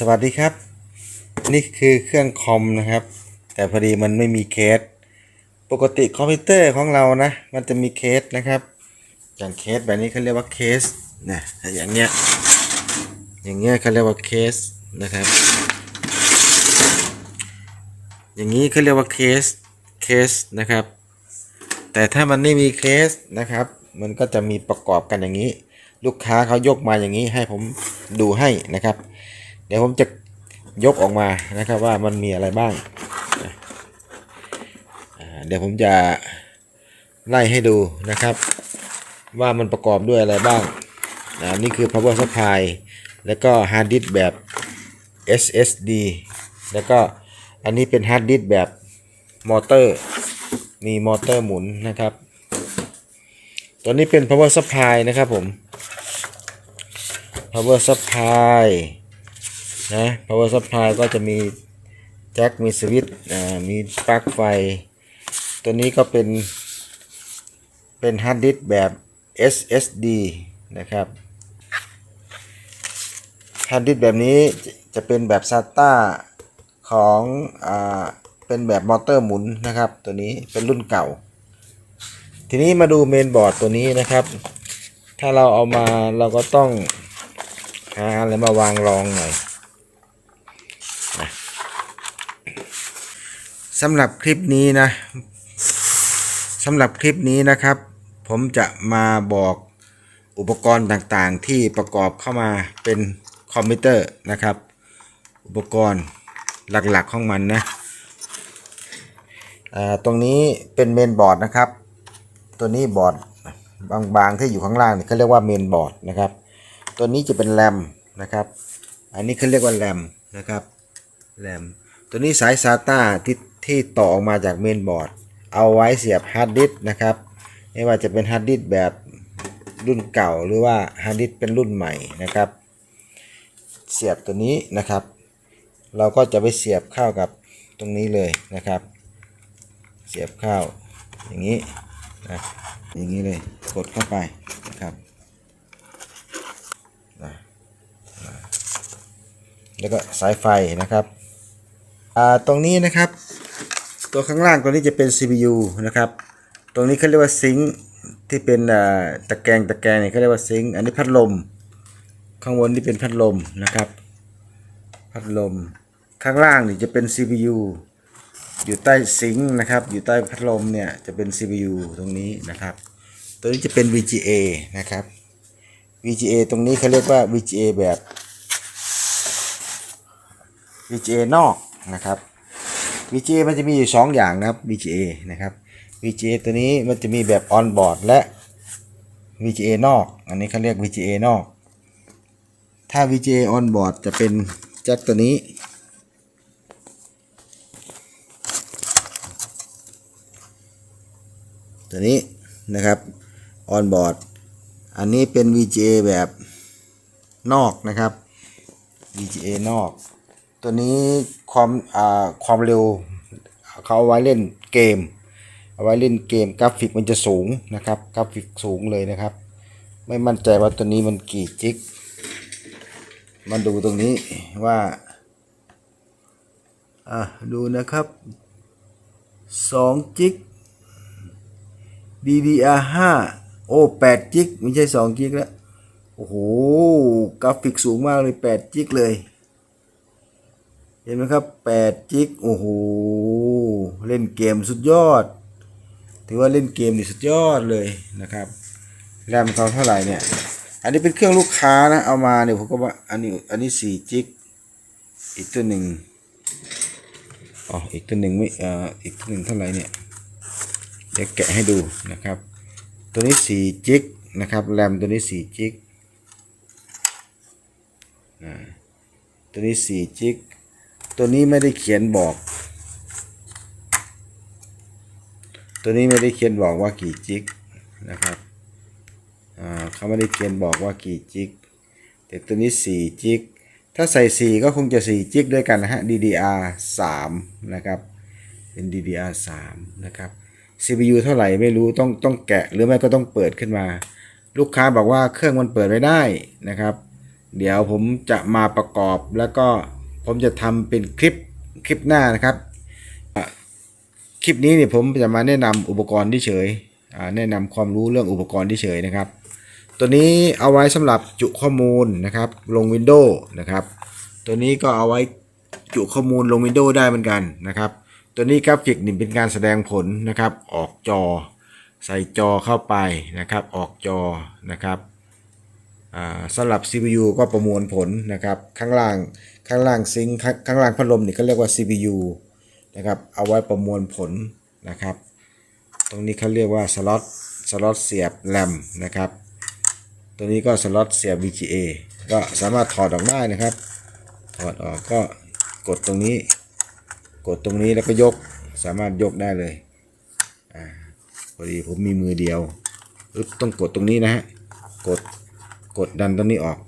สวัสดีครับ นี่คือเครื่องคอมนะครับ แต่พอดีมันไม่มีเคส ปกติคอมพิวเตอร์ของเรานะ มันจะมีเคสนะครับ อย่างเคสแบบนี้เขาเรียกว่าเคสนะอย่างเงี้ยอย่างเงี้ยเขาเรียกว่าเคสนะครับ อย่างนี้เขาเรียกว่าเคสเคสนะครับ แต่ถ้ามันไม่มีเคสนะครับ มันก็จะมีประกอบกันอย่างนี้ ลูกค้าเขายกมาอย่างนี้ให้ผมดูให้นะครับ เดี๋ยวผมจะยกออกมานะครับว่ามันมีอะไรบ้าง เดี๋ยวผมจะไล่ให้ดูนะครับ ว่ามันประกอบด้วยอะไรบ้างอ่านี่คือ power supply แล้วก็ hard disk แบบ SSD แล้วก็อันนี้เป็น hard disk แบบมอเตอร์ มีมอเตอร์หมุนนะครับ ตัวนี้เป็น power supply นะครับผม power supply นะ power supply ก็จะมีแจ็ค มีสวิตช์มีปลั๊กไฟ ตัวนี้ก็เป็น เป็นฮาร์ดดิสก์แบบ SSD นะครับฮาร์ดดิสก์แบบนี้จะเป็นแบบ SATA ของอเป็นแบบมอเตอร์หมุนนะครับ ตัวนี้เป็นรุ่นเก่า ทีนี้มาดูเมนบอร์ดตัวนี้นะครับ ถ้าเราเอามาเราก็ต้องหาอะไรมาวางรองหน่อยนะ สำหรับคลิปนี้นะสำหรับคลิปนี้นะครับ ผมจะมาบอกอุปกรณ์ต่างๆ ที่ประกอบเข้ามาเป็นคอมพิวเตอร์นะครับ อุปกรณ์หลักๆของมันนะตรงนี้เป็นเมนบอร์ดนะครับ ตัวนี้บอร์ดบางๆที่อยู่ข้างล่างเขาเรียกว่าเมนบอร์ดนะครับ ตัวนี้จะเป็นแรมนะครับ อันนี้เขาเรียกว่าแรมนะครับแรมตัวนี้สาย SATA ที่ ที่ต่อออกมาจากเมนบอร์ด เอาไว้เสียบฮาร์ดดิสก์นะครับ ไม่ว่าจะเป็นฮาร์ดดิสก์แบบรุ่นเก่าหรือว่าฮาร์ดดิสก์เป็นรุ่นใหม่นะครับ เสียบตัวนี้นะครับ เราก็จะไปเสียบเข้ากับตรงนี้เลยนะครับ เสียบเข้าอย่างนี้นะอย่างนี้เลยกดเข้าไปนะครับนะนะแล้วก็สายไฟนะครับอ่าตรงนี้นะครับ ตัวข้างล่างตัวนี้จะเป็น CPU นะครับ ตรงนี้เขาเรียกว่าซิงค์ที่เป็นตะแกรงตะแกรงเนี่ยเขาเรียกว่าซิงค์อันนี้พัดลม ข้างบนนี่เป็นพัดลมนะครับ พัดลม ข้างล่างนี่จะเป็น CPU อยู่ใต้ซิงค์นะครับ อยู่ใต้พัดลมเนี่ยจะเป็น CPU ตรงนี้นะครับ ตัวนี้จะเป็น VGA นะครับ VGA ตรงนี้เขาเรียกว่า VGA แบบ VGA นอกนะครับ VGA มันจะมีอยู่สองอย่างนะครับ VGA นะครับ VGA ตัวนี้มันจะมีแบบ on board และ VGA นอก อันนี้เขาเรียก VGA นอก ถ้า VGA on board จะเป็นแจ็คตัวนี้ ตัวนี้นะครับ on board อันนี้เป็น VGA แบบนอกนะครับ VGA นอก ตัวนี้ความอ่าความเร็วเขาเอาไว้เล่นเกม เอาไว้เล่นเกมกราฟิกมันจะสูงนะครับกราฟิกสูงเลยนะครับ ไม่มั่นใจว่าตัวนี้มันกี่จิกมาดูตรงนี้ว่าอะดูนะครับ2จิก DDR5 โอ้8จิกไม่ใช่2จิกแล้ว โอ้โห กราฟิกสูงมากเลย8จิกเลย เห็นไหมครับ8จิกโอ้โหเล่นเกมสุดยอด ถือว่าเล่นเกมนี่สุดยอดเลยนะครับแรมเขาเท่าไหร่เนี่ย อันนี้เป็นเครื่องลูกค้านะ เอามาเนี่ยผมก็ว่าอันนี้อันนี้4จิก อีกตัวหนึ่งอ๋ออีกตัวหนึ่งไม่เอ่ออีกตัวหนึ่งเท่าไหร่เนี่ยเดี๋ยวแกะให้ดูนะครับ ตัวนี้4จิกนะครับแรมตัวนี้4จิกอ่าตัวนี้4จิก ตัวนี้ไม่ได้เขียนบอก ตัวนี้ไม่ได้เขียนบอกว่ากี่จิกนะครับเขาไม่ได้เขียนบอกว่ากี่จิก แต่ตัวนี้ 4 จิก ถ้าใส่ 4 ก็คงจะ 4 จิกด้วยกันนะฮะ DDR 3นะครับ เป็น DDR 3นะครับ CPU เท่าไหร่ไม่รู้ต้องต้องแกะหรือไม่ก็ต้องเปิดขึ้นมา ลูกค้าบอกว่าเครื่องมันเปิดไม่ได้นะครับ เดี๋ยวผมจะมาประกอบแล้วก็ ผมจะทำเป็นคลิปคลิปหน้านะครับ คลิปนี้เนี่ยผมจะมาแนะนำอุปกรณ์ที่เฉยแนะนำความรู้เรื่องอุปกรณ์ที่เฉยนะครับ ตัวนี้เอาไว้สำหรับจุข้อมูลนะครับลง Windows นะครับ ตัวนี้ก็เอาไว้จุข้อมูลลง Windows ได้เหมือนกันนะครับ ตัวนี้กราฟิกนี่เป็นการแสดงผลนะครับ ออกจอ ใส่จอเข้าไปนะครับ ออกจอนะครับ สำหรับ CPU ก็ประมวลผลนะครับข้างล่างข้างล่างซิงค์ข้างล่างพัดลมนี่ก็เรียกว่า CPU นะครับเอาไว้ประมวลผลนะครับ ตรงนี้เขาเรียกว่าสล็อตสล็อตเสียบแรมนะครับ ตัวนี้ก็สล็อตเสียบ VGA ก็สามารถถอดออกได้นะครับ ถอดออกก็กดตรงนี้ กดตรงนี้แล้วก็ยกสามารถยกได้เลยอ่าพอดีผมมีมือเดียวปึ๊บต้องกดตรงนี้นะฮะกด กดดันตรงนี้ออก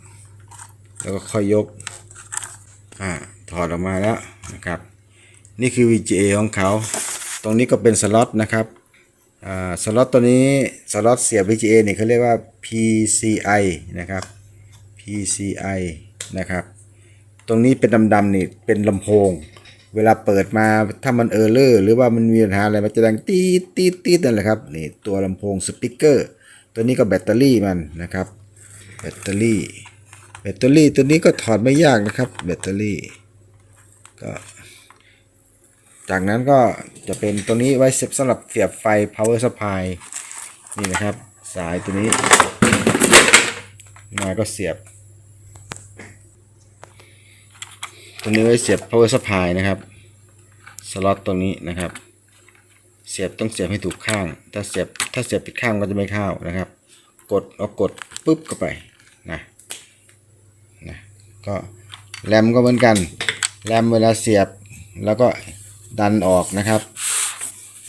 แล้วก็ค่อยยกอ่าถอดออกมาแล้วนะครับ นี่คือ VGA ของเขา ตรงนี้ก็เป็นสล็อตนะครับอ่าสล็อตตัวนี้สล็อตเสียบ VGA เนี่ยเขาเรียกว่า PCI นะครับ PCI นะครับ ตรงนี้เป็นดำๆนี่เป็นลำโพง เวลาเปิดมาถ้ามันเออร์เลอร์หรือว่ามันมีปัญหาอะไรมันจะดังตีดตีดตีดนั่นแหละครับนี่ตัวลำโพงสปีกเกอร์ ตัวนี้ก็แบตเตอรี่มันนะครับ แบตเตอรี่ แบตเตอรี่ตัวนี้ก็ถอดไม่ยากนะครับ แบตเตอรี่ก็จากนั้นก็จะเป็นตัวนี้ไว้เสียบสำหรับเสียบไฟ power supply นี่นะครับ สายตัวนี้ มาก็เสียบ ตัวนี้ไว้เสียบ power supply นะครับสล็อตตรงนี้นะครับ เสียบต้องเสียบให้ถูกข้าง ถ้าเสียบถ้าเสียบผิดข้างก็จะไม่เข้านะครับ กดเอากดปุ๊บเข้าไป ก็แรมก็เหมือนกันแรมเวลาเสียบแล้วก็ดันออกนะครับ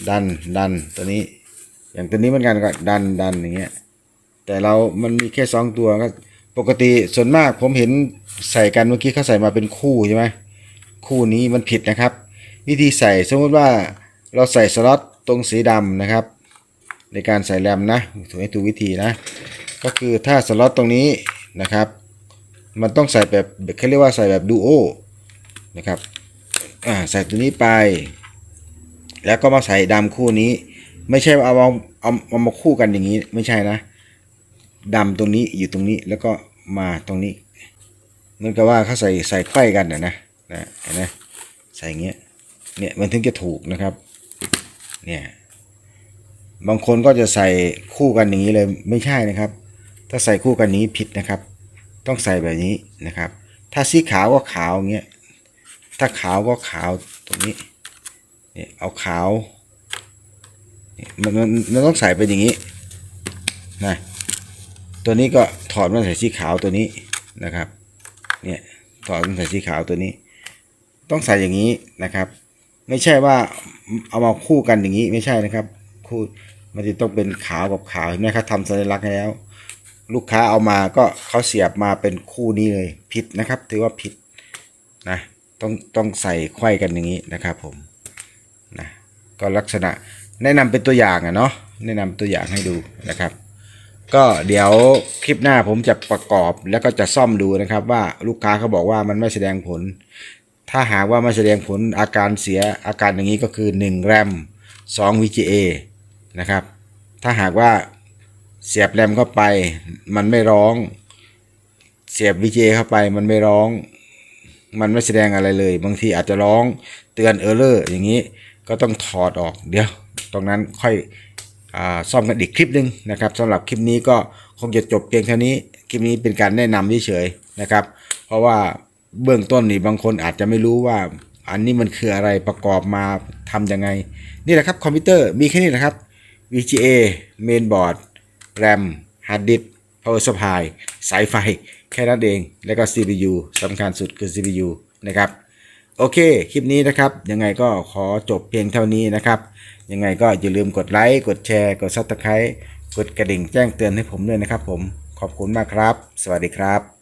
ดันดันตัวนี้ อย่างตัวนี้เหมือนกันก็ดันดันอย่างเงี้ยแต่เรามันมีแค่สองตัวก็ปกติส่วนมากผมเห็นใส่กันเมื่อกี้เขาใส่มาเป็นคู่ใช่ไหมคู่นี้มันผิดนะครับ วิธีใส่สมมติว่าเราใส่สล็อตตรงสีดำนะครับ ในการใส่แรมนะถูกให้ถูกวิธีนะ ก็คือถ้าสล็อตตรงนี้นะครับ มันต้องใส่แบบเขาเรียกว่าใส่แบบดูโอนะครับอ่าใส่ตัวนี้ไป แล้วก็มาใส่ดำคู่นี้ ไม่ใช่เอาเอาเอาเอามาคู่กันอย่างนี้ไม่ใช่นะดำตรงนี้อยู่ตรงนี้แล้วก็มาตรงนี้เหมือนกับว่าเขาใส่ใส่ไขว้กันนะนะนะเห็นไหมใส่อย่างเงี้ยเนี่ยมันถึงจะถูกนะครับเนี่ยบางคนก็จะใส่คู่กันอย่างนี้เลยไม่ใช่นะครับ ถ้าใส่คู่กันนี้ผิดนะครับ ต้องใส่แบบนี้นะครับ ถ้าสีขาวก็ขาวอย่างเงี้ยถ้าขาวก็ขาวตรงนี้เนี่ยเอาขาวมันมันมันต้องใส่เป็นอย่างนี้นะตัวนี้ก็ถอดมาใส่สีขาวตัวนี้นะครับเนี่ยถอดมาใส่สีขาวตัวนี้ ต้องใส่อย่างนี้นะครับ ไม่ใช่ว่าเอามาคู่กันอย่างนี้ไม่ใช่นะครับ คู่มันจะต้องเป็นขาวกับขาวเห็นไหมครับทำสัญลักษณ์แล้ว ลูกค้าเอามาก็เขาเสียบมาเป็นคู่นี้เลยผิดนะครับ ถือว่าผิดนะต้องต้องใส่ไขว้กันอย่างนี้นะครับผมนะก็ลักษณะแนะนำเป็นตัวอย่างอะเนาะแนะนำตัวอย่างให้ดูนะครับ ก็เดี๋ยวคลิปหน้าผมจะประกอบแล้วก็จะซ่อมดูนะครับ ว่าลูกค้าเขาบอกว่ามันไม่แสดงผล ถ้าหากว่าไม่แสดงผลอาการเสียอาการอย่างนี้ก็คือ1แรม2 VGA นะครับ ถ้าหากว่า เสียบแรมเข้าไป มันไม่ร้อง เสียบ VGA เข้าไปมันไม่ร้อง มันไม่แสดงอะไรเลย บางทีอาจจะร้องเตือนเออร์เลอร์อย่างนี้ก็ต้องถอดออกเดี๋ยว ตรงนั้นค่อยอซ่อมกันอีกคลิปหนึ่งนะครับสำหรับคลิปนี้ก็คงจะจบเพียงเท่านี้ คลิปนี้เป็นการแนะนำเฉยๆนะครับ เพราะว่าเบื้องต้นนี่บางคนอาจจะไม่รู้ว่าอันนี้มันคืออะไรประกอบมาทำยังไง นี่แหละครับคอมพิวเตอร์มีแค่นี้แหละครับ VGA Mainboard RAM Hard Disk Power Supply สายไฟ แค่นั้นเอง แล้วก็ CPU สำคัญสุดคือ CPU นะครับ โอเค คลิปนี้นะครับ ยังไงก็ขอจบเพียงเท่านี้นะครับ ยังไงก็อย่าลืมกดไลค์ กดแชร์ กดซับสไคร b e กดกระดิ่งแจ้งเตือนให้ผมด้วยนะครับผม ขอบคุณมากครับ สวัสดีครับ